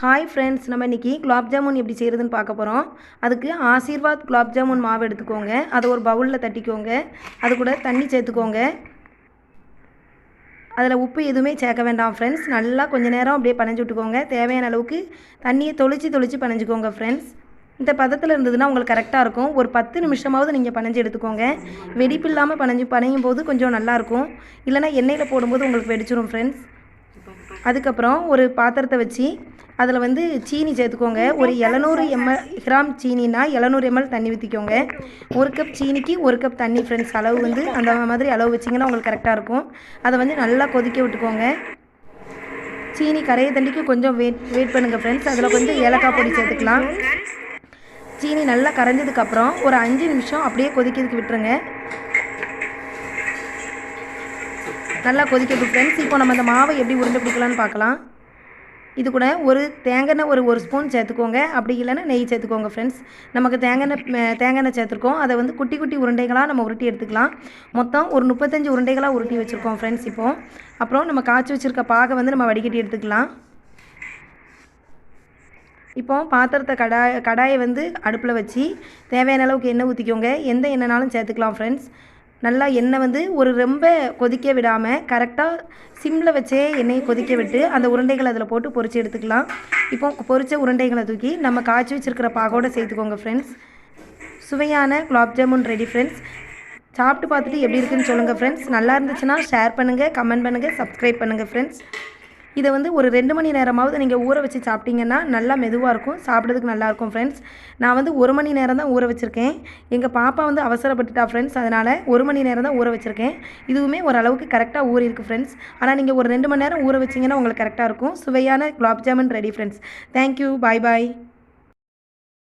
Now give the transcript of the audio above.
Hi friends நம்ம இன்றைக்கி குலாப் ஜாமுன் எப்படி செய்கிறதுன்னு பார்க்க போகிறோம் அதுக்கு ஆசீர்வாத் குலாப் ஜாமுன் மாவு எடுத்துக்கோங்க. அதை ஒரு பவுலில் தட்டிக்கோங்க. அது கூட தண்ணி சேர்த்துக்கோங்க. அதில் உப்பு எதுவுமே சேர்க்க வேண்டாம் ஃப்ரெண்ட்ஸ் நல்லா கொஞ்ச நேரம் அப்படியே பனைஞ்சு விட்டுக்கோங்க. தேவையான அளவுக்கு தண்ணியை தொளிச்சு தொளிச்சு பனைஞ்சுக்கோங்க ஃப்ரெண்ட்ஸ் இந்த பதத்தில் இருந்ததுன்னா உங்களுக்கு கரெக்டாக இருக்கும். ஒரு பத்து நிமிஷமாவது நீங்கள் பனைஞ்சு எடுத்துக்கோங்க. வெடிப்பு இல்லாமல் பனைஞ்சு பனையும் போது கொஞ்சம் நல்லாயிருக்கும் இல்லைனா எண்ணெயில் போடும்போது உங்களுக்கு வெடிச்சிரும் ஃப்ரெண்ட்ஸ் அதுக்கப்புறம் ஒரு பாத்திரத்தை வச்சு அதில் வந்து சீனி சேர்த்துக்கோங்க. ஒரு எழுநூறு எம்எல் கிராம் சீனினா எழுநூறு எம்எல் தண்ணி ஊற்றிக்கோங்க ஒரு கப் சீனிக்கு ஒரு கப் தண்ணி ஃப்ரெண்ட்ஸ் அளவு வந்து அந்த மாதிரி அளவு வச்சிங்கன்னா உங்களுக்கு கரெக்டாக இருக்கும். அதை வந்து நல்லா கொதிக்க விட்டுக்கோங்க. சீனி கரையை தண்டிக்கு கொஞ்சம் வெயிட் வெயிட் பண்ணுங்கள் ஃப்ரெண்ட்ஸ் அதில் கொஞ்சம் ஏலக்காய் பொடி சேர்த்துக்கலாம். சீனி நல்லா கரைஞ்சதுக்கப்புறம் ஒரு அஞ்சு நிமிஷம் அப்படியே கொதிக்கிறதுக்கு விட்டுருங்க. நல்லா கொதிக்கட்டும் ஃப்ரெண்ட்ஸ் இப்போ நம்ம அந்த மாவை எப்படி உருண்டை பிடிக்கலான்னு பார்க்கலாம். இது கூட ஒரு தேங்காய் ஒரு ஒரு ஸ்பூன் சேர்த்துக்கோங்க. அப்படி இல்லைன்னா நெய் சேர்த்துக்கோங்க ஃப்ரெண்ட்ஸ் நமக்கு தேங்காய் தேங்காய் சேர்த்துருக்கோம். அதை வந்து குட்டி குட்டி உருண்டைகளாக நம்ம உருட்டி எடுத்துக்கலாம். மொத்தம் ஒரு முப்பத்தஞ்சு உருண்டைகளாக உருட்டி வச்சுருக்கோம் ஃப்ரெண்ட்ஸ் இப்போது அப்புறம் நம்ம காய்ச்சி வச்சுருக்க பாகை வந்து நம்ம வடிகட்டி எடுத்துக்கலாம். இப்போ பாத்திரத்தை கடாய் கடாயை வந்து அடுப்பில் வச்சு தேவையான அளவுக்கு எண்ணெய் ஊற்றிக்கோங்க எந்த எண்ணெய்னாலும் சேர்த்துக்கலாம் ஃப்ரெண்ட்ஸ் நல்லா எண்ணெய் வந்து ஒரு ரொம்ப கொதிக்க விடாமல் கரெக்டாக சிம்மில் வச்சே எண்ணெயை கொதிக்க விட்டு அந்த உருண்டைகளை அதில் போட்டு பொறிச்சு எடுத்துக்கலாம். இப்போ பொறிச்ச உருண்டைகளை தூக்கி நம்ம காய்ச்சி வச்சுருக்கிற பாகோடு சேர்த்துக்கோங்க ஃப்ரெண்ட்ஸ் சுவையான குலாப் ஜாமுன் ரெடி ஃப்ரெண்ட்ஸ் சாப்பிட்டு பார்த்துட்டு எப்படி இருக்குன்னு சொல்லுங்கள் ஃப்ரெண்ட்ஸ் நல்லா இருந்துச்சுன்னா ஷேர் பண்ணுங்கள் கமெண்ட் பண்ணுங்கள் சப்ஸ்கிரைப் பண்ணுங்கள் ஃப்ரெண்ட்ஸ் இதை வந்து ஒரு ரெண்டு மணி நேரமாவது நீங்கள் ஊற வச்சு சாப்பிட்டீங்கன்னா நல்லா மெதுவாக இருக்கும். சாப்பிட்றதுக்கு நல்லாயிருக்கும் ஃப்ரெண்ட்ஸ் நான் வந்து ஒரு மணி நேரம் தான் ஊற வச்சுருக்கேன். எங்கள் பாப்பா வந்து அவசரப்பட்டுட்டா ஃப்ரெண்ட்ஸ் அதனால் ஒரு மணி நேரம் தான் ஊற வச்சுருக்கேன். இதுவுமே ஓரளவுக்கு கரெக்டாக ஊறி இருக்குது ஃப்ரெண்ட்ஸ் ஆனால் நீங்கள் ஒரு ரெண்டு மணி நேரம் ஊற வச்சிங்கன்னா உங்களுக்கு கரெக்டாக இருக்கும். சுவையான gulab jamun ready friends thank you bye bye